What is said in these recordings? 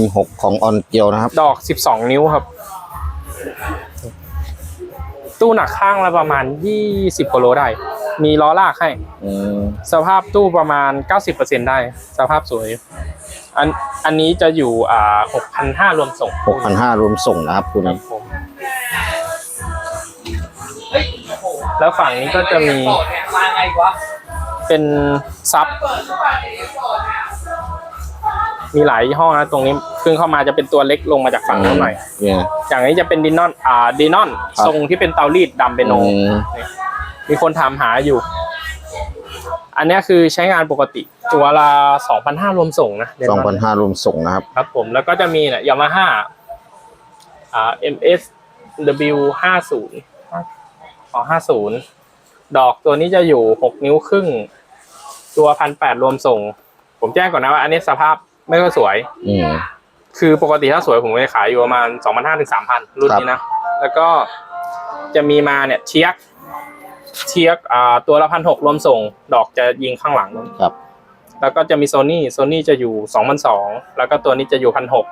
M6 ของออนเกียวนะครับ ดอก 12 นิ้วครับ ตู้หนักข้างละประมาณ 20กิโลได้ มีล้อลากให้ อืมสภาพตู้ประมาณ 90%ได้ สภาพสวย อันอันนี้จะอยู่อ่า6,500รวมส่ง6,500รวมส่งนะครับคุณครับผมแล้วฝั่งนี้ก็จะมีเป็นซับ มีหลายยี่ห้อนะตรงนี้ขึ้นเข้ามาจะเป็นตัวเล็กลงมาจากฝั่งนู้นหน่อยเนี่ย อย่างนี้จะเป็นดินนอนอ่าดินอนครับทรงที่เป็นเตารีดดำเป็นโนอืมมีคนถามหาอยู่ อันเนี้ยคือใช้งานปกติ ตัวละ2,500รวมส่งนะ Denon 2,500รวมส่งนะครับ ครับผมแล้วก็จะมีเนี่ยยามาฮ่าอ่า MS W ห้าศูนย์อ๋อห้าศูนย์ดอกตัวนี้จะอยู่หกนิ้วครึ่ง ตัวพันแปดรวมส่ง ผมแจ้งก่อนนะว่าอันนี้สภาพ ไม่ค่อยสวย อืม คือปกติถ้าสวยผมจะขายอยู่ประมาณสองพันห้าถึงสามพันรุ่นนี้นะ แล้วก็จะมีมาเนี่ยเชียกเชียกอ่าตัวละพันหกรวมส่ง ดอกจะยิงข้างหลังนู้นครับ แล้วก็จะมีโซนี่โซนี่จะอยู่สองพันสองแล้วก็ตัวนี้จะอยู่พันหก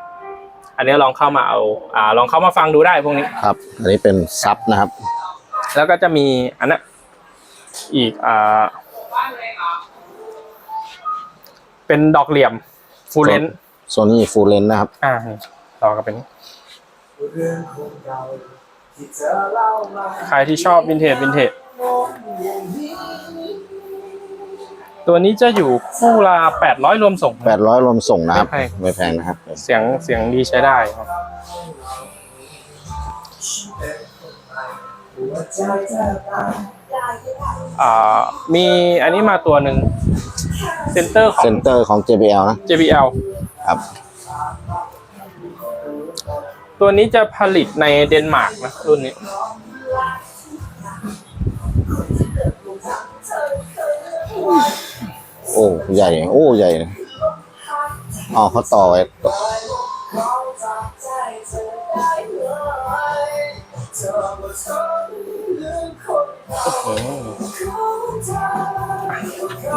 อันนี้ลองเข้ามาเอาอ่าลองเข้ามาฟังดูได้พวกนี้ ครับ อันนี้เป็นซับนะครับ แล้วก็จะมีอันนั้นอีกอ่าเป็นดอกเหลี่ยม ฟูเลนโซนี่ฟูลเลนนะครับ อ่านี่ต่อกันเป็นนี้ใครที่ชอบวินเทจวินเทจ ตัวนี้จะอยู่คู่ละแปดร้อยรวมส่ง800รวมส่งนะครับไม่แพงไม่แพงนะครับ เสียงเสียงดีใช้ได้ครับ อ่ามีอันนี้มาตัวหนึ่งเซนเตอร์ของ เซนเตอร์ของ JBL นะ JBL ครับ ตัวนี้จะผลิตในเดนมาร์กนะรุ่นนี้ โอ้ใหญ่ โอ้ใหญ่นะอ๋อเขาต่อไว้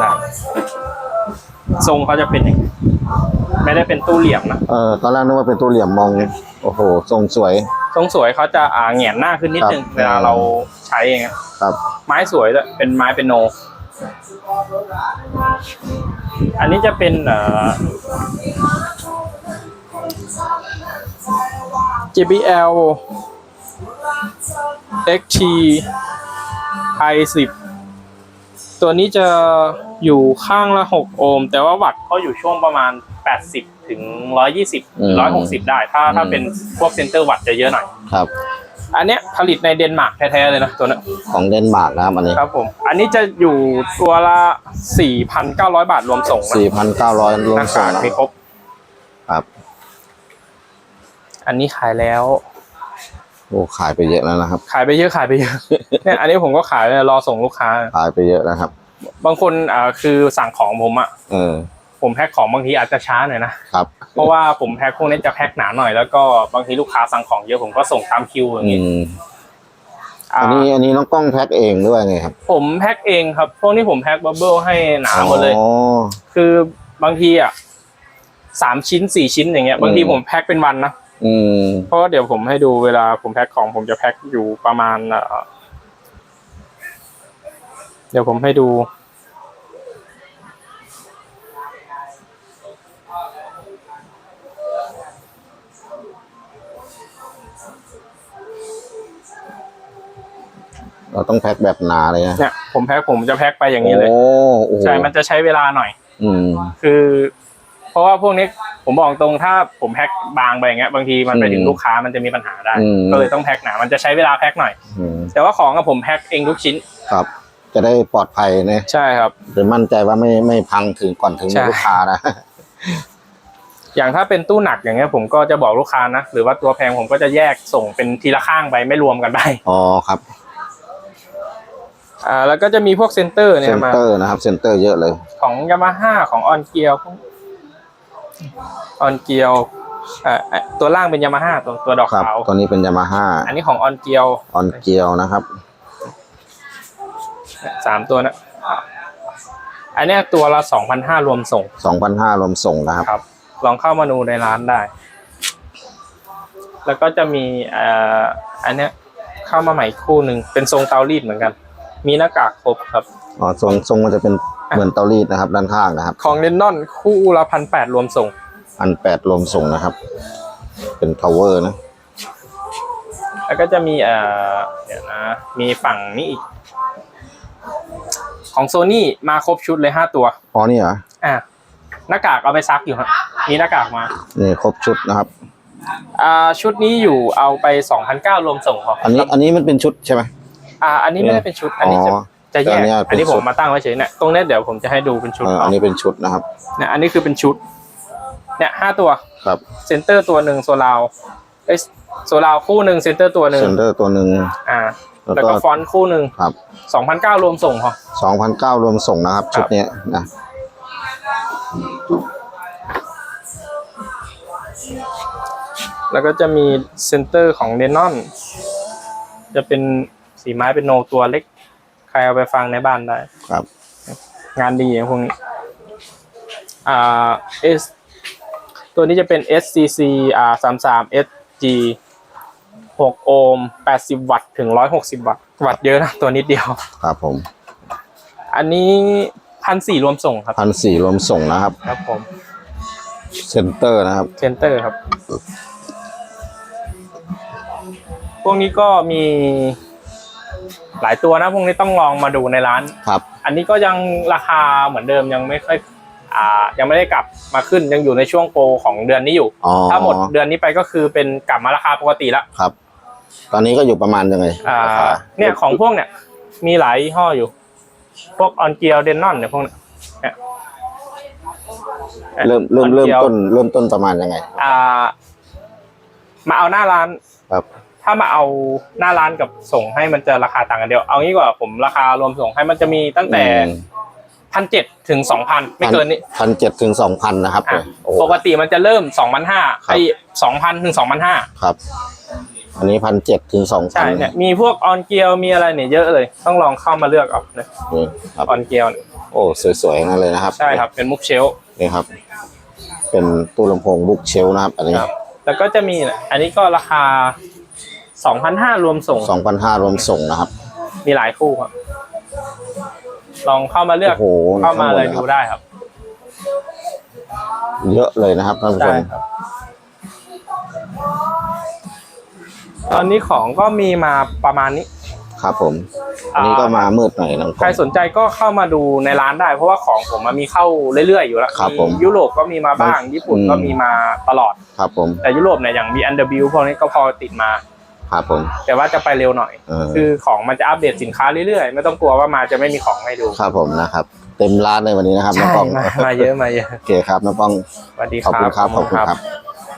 นะทรงเขาจะเป็นอย่างนี้ไม่ได้เป็นตู้เหลี่ยมนะเออตอนแรกนึกว่าเป็นตัวเหลี่ยมมอง โอ้โห ทรงสวย ทรงสวยเขาจะอ่าแหงนหน้าขึ้นนิดนึงครับ เวลาเราใช้เองอะครับ ไม้สวยด้วยเป็นไม้เป็นโน อันนี้จะเป็นเอ่อ JBL XT i10 ตัวนี้จะอยู่ข้างละ6โอห์มแต่ว่าวัตต์เขาอยู่ช่วงประมาณ80ถึง120อืม160ได้ ถ้าถ้าอืมเป็นพวกเซนเตอร์วัตต์จะเยอะหน่อย ครับ อันเนี้ยผลิตในเดนมาร์กแท้ๆเลยนะตัวเนี้ยของเดนมาร์กนะครับอันนี้ครับผมอันนี้จะอยู่ตัวละ4,900บาทรวมส่งนะ4,900รวหมน้าส่กางกนะมีครบ ครับ อันนี้ขายแล้ว โอ้ขายไปเยอะแล้วนะครับ ขายไปเยอะขายไปเยอะเนี่ยอันนี้ผมก็ขายเลยรอส่งลูกค้า ขายไปเยอะนะครับ บางคนอ่าคือสั่งของผมอะเออผมแพ็คของบางทีอาจจะช้าหน่อยนะครับ เพราะว่าผมแพ็คพวกนี้จะแพ็คหนาหน่อยแล้วก็บางทีลูกค้าสั่งของเยอะผมก็ส่งตามคิวอย่างอืงี้มอ่าอันนี้อันนี้น้องกล้องแพ็คเองด้วยไงครับ ผมแพ็คเองครับพวกนี้ผมแพ็คบับเบิลให้หนาหมดเลยอ๋อคือบางทีอะสามชิ้นสี่ชิ้นอย่างเงี้ยบางทีอืมผมแพ็คเป็นวันนะ อืมเพราะว่าเดี๋ยวผมให้ดูเวลาผมแพ็คของผมจะแพ็คอยู่ประมาณเอ่อเดี๋ยวผมให้ดู เราต้องแพ็คแบบหนาเลยนะเนี่ย ผมแพ็คผมจะแพ็คไปอย่างนี้เลย โอ้โอ้โหใช่มันจะใช้เวลาหน่อย อืม คือ เพราะว่าพวกนี้ผมบอกตรงถ้าผมแพ็คบางไปอย่างเงี้ยบางทีมันไปถึงอืมลูกค้ามันจะมีปัญหาได้ อืม ก็เลยต้องแพ็คหนา มันจะใช้เวลาแพ็คหน่อย อืมแต่ว่าของกับผมแพ็คเองทุกชิ้น ครับ จะได้ปลอดภัยนะใช่ครับ หรือมั่นใจว่าไม่ไม่พังถึงก่อนถึงใช่ ลูกค้านะ อย่างถ้าเป็นตู้หนักอย่างเงี้ยผมก็จะบอกลูกค้านะ หรือว่าตัวแพงผมก็จะแยกส่งเป็นทีละข้างไปไม่รวมกันไปอ๋อครับอ่าแล้วก็จะมีพวกเซนเตอร์เซเนี่ยนมา เตอร์นะครับเซนเตอร์เยอะเลย ของยามาฮ่าของออนเกียว ออนเกียวอ่าอะตัวล่างเป็นยามาฮ่าตัวตัวดอกครับขาวตัวนี้เป็นยามาฮ่าอันนี้ของออนเกียวออนเกียวนะครับ สามตัวนะอันเนี้ยตัวละสองพันห้ารวมส่ง2,500รวมส่งนะครับ ครับ ลองเข้ามาดูในร้านได้ แล้วก็จะมีเอ่ออันเนี้ยเข้ามาใหม่คู่หนึ่งเป็นทรงเตารีดเหมือนกัน มีหน้ากากครบครับ อ๋อทรงทรงมันจะเป็น เหมือนเตารีดนะครับ ด้านข้างนะครับ ของเลนนอนคู่ละพันแปดรวมส่งอันแปดรวมส่งนะครับ เป็น power นะ แล้วก็จะมีเอ่อเดี๋ยวนะ มีฝั่งนี้อีก ของโซนี่มาครบชุดเลยห้าตัว อ๋อนี่เหรอ อะหน้ากากเอาไปซักอยู่ครับมีหน้ากากมา นี่ครบชุดนะครับ อ่าชุดนี้อยู่เอาไปสองพันเก้ารวมส่งครับอันนี้อันนี้มันเป็นชุดใช่ไหมอ่า อันนี้ไม่ได้เป็นชุด อันนี้จะอ๋อ จะแยแต่อักนเนี้ยเป็นอันนี้ผชุมด มาตั้งไว้เฉยเนี่ย ตรงเนี้ยเดี๋ยวผมจะให้ดูเป็นชุดเอออันนี้เป็นชุดนะครับ เนี่ยอันนี้คือเป็นชุด เนี่ยห้าตัว ครับเซนเตอร์ตัวหนึ่งโซลาวเอ้ยโซลาวคู่หนึ่งเซนเตอร์ตัวหนึ่งเซนเตอร์ตัวหนึ่งอ่า แล้วแล้วก็ก็ฟอนต์คู่หนึ่งครับสองพันเก้ารวมส่งพอ สองพันเก้ารวมส่งนะครับ ชุดเนี้ยนะแล้วก็จะมีเซนเตอร์ของเดนอน จะเป็นสีไม้เป็นโนตัวเล็ก ใครเอาไปฟังในบ้านได้ ครับ งานดีอย่างพวกนี้อ่า S ตัวนี้จะเป็น SCC อ่า33 SG 6โอห์ม80วัตต์ถึง160วัตต์ วัตต์เยอะนะ ตัวนิดเดียว ครับผม อันนี้พันสี่รวมส่งครับ พันสี่รวมส่งนะครับ ครับผมเซนเตอร์นะครับ เซนเตอร์ครับ พวกนี้ก็มี หลายตัวนะพวกนี้ต้องลองมาดูในร้าน ครับ อันนี้ก็ยังราคาเหมือนเดิมยังไม่ค่อยอ่ายังไม่ได้กลับมาขึ้นยังอยู่ในช่วงโปรของเดือนนี้อยู่ อ๋อถ้าหมดเดือนนี้ไปก็คือเป็นกลับมาราคาปกติละครับ ตอนนี้ก็อยู่ประมาณยังไงอ่าราคาเนี่ยของพวกเนี่ย มีหลายยี่ห้ออยู่ พวกออนเกียวเดนนอนเนี่ยพวกเนี้ยเนี่ยเริ่มเริ่มเริ่มอันเดียวต้นเริ่มต้นประมาณยังไง อ่า มาเอาหน้าร้าน ครับ ถ้ามาเอาหน้าร้านกับส่งให้มันจะราคาต่างกันเดียว เอางี้กว่าผมราคารวมส่งให้มันจะมีตั้งแต่พันเจ็ดถึงสองพันไม่เกินนี้พันเจ็ดถึงสองพันนะครับอะโอ้โหปกติมันจะเริ่มสองพันห้าครับไอ้สองพันถึงสองพันห้าครับ อันนี้พันเจ็ดถึงสองพัใช่นเนี่ยมีพวกออนเกียวมีอะไรเนี่ยเยอะเลย ต้องลองเข้ามาเลือกเอานะนี่ครับออนเกียวเนี่ยโอ้สวยๆนั่นเลยนะครับใช่ครับเป็นมุกเชลฟ์นี่ครับ เป็นตู้ลำโพงบุกเชลนะครับ อันนี้ครับแล้วก็จะมีเนี่ยอันนี้ก็ราคา สองพันห้ารวมส่ง สองพันห้ารวมส่งนะครับ มีหลายคู่ครับ ลองเข้ามาเลือกโอ้โหเข้ามาเลยข้างบนนะครับ ดูได้ครับ เยอะเลยนะครับท่านผู้ชได้มครับ ตอนนี้ของก็มีมาประมาณนี้ ครับผม อันนี้ก็มามืดหน่อยน้องใครสนใจก็เข้ามาดูในร้านได้ เพราะว่าของผมมันมีเข้าเรื่อยๆอยู่แล้วครับผมยุโรปก็มีมาบ้าง ญี่ปุ่นก็มีมาตลอด ครับผม แต่ยุโรปเนี่ยอย่าง B&W พวกนี้ก็พอติดมา ครับผม แต่ว่าจะไปเร็วหน่อย เออ คือของมันจะอัปเดตสินค้าเรื่อยๆ ไม่ต้องกลัวว่ามาจะไม่มีของให้ดูครับผมนะครับ เต็มร้านเลยวันนี้นะครับน้องใช่ป้องมามาเยอะมาเยอะโอเคครับน้องป้องสวัสดีคขอบรับคุณครับขอบคุณครับ